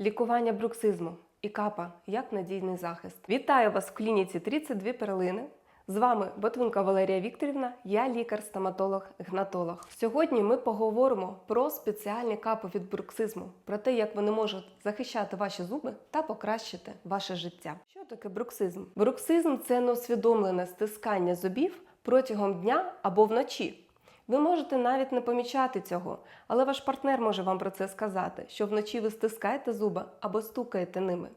Лікування бруксизму і капа як надійний захист. Вітаю вас в клініці 32 перлини. З вами Ботвинка Валерія Вікторівна, я лікар-стоматолог-гнатолог. Сьогодні ми поговоримо про спеціальні капи від бруксизму, про те, як вони можуть захищати ваші зуби та покращити ваше життя. Що таке бруксизм? Бруксизм це неусвідомлене стискання зубів протягом дня або вночі. Ви можете навіть не помічати цього, але ваш партнер може вам про це сказати, що вночі ви стискаєте зуби або стукаєте ними.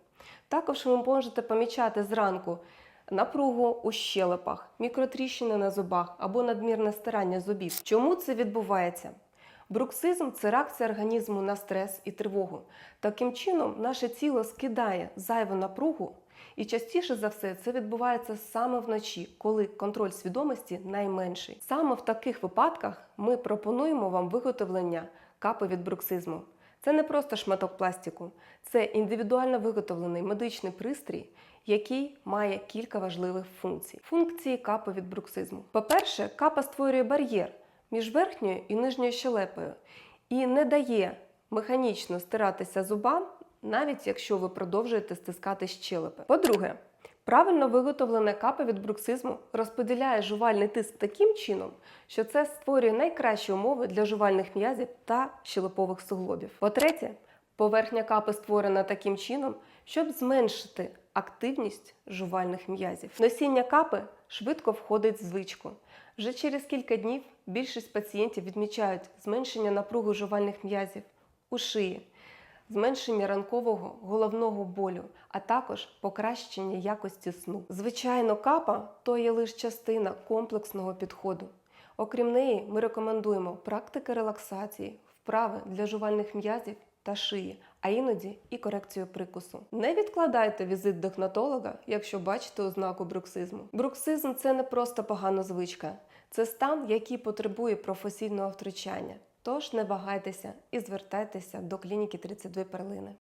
Також ви можете помічати зранку напругу у щелепах, мікротріщини на зубах або надмірне стирання зубів. Чому це відбувається? Бруксизм це реакція організму на стрес і тривогу. Таким чином, наше тіло скидає зайву напругу, і частіше за все це відбувається саме вночі, коли контроль свідомості найменший. Саме в таких випадках ми пропонуємо вам виготовлення капи від бруксизму. Це не просто шматок пластику, це індивідуально виготовлений медичний пристрій, який має кілька важливих функцій. Функції капи від бруксизму. По-перше, капа створює бар'єр між верхньою і нижньою щелепою і не дає механічно стиратися зубам, навіть якщо ви продовжуєте стискати щелепи. По-друге, правильно виготовлене капа від бруксизму розподіляє жувальний тиск таким чином, що це створює найкращі умови для жувальних м'язів та щелепових суглобів. По-третє, поверхня капи створена таким чином, щоб зменшити активність жувальних м'язів. Носіння капи швидко входить в звичку. Вже через кілька днів більшість пацієнтів відмічають зменшення напруги жувальних м'язів у шиї, зменшення ранкового головного болю, а також покращення якості сну. Звичайно, капа то є лише частина комплексного підходу. Окрім неї, ми рекомендуємо практики релаксації, вправи для жувальних м'язів та шиї, а іноді і корекцію прикусу. Не відкладайте візит до гнатолога, якщо бачите ознаку бруксизму. Бруксизм це не просто погана звичка, це стан, який потребує професійного втручання. Тож не вагайтеся і звертайтеся до клініки 32 перлини.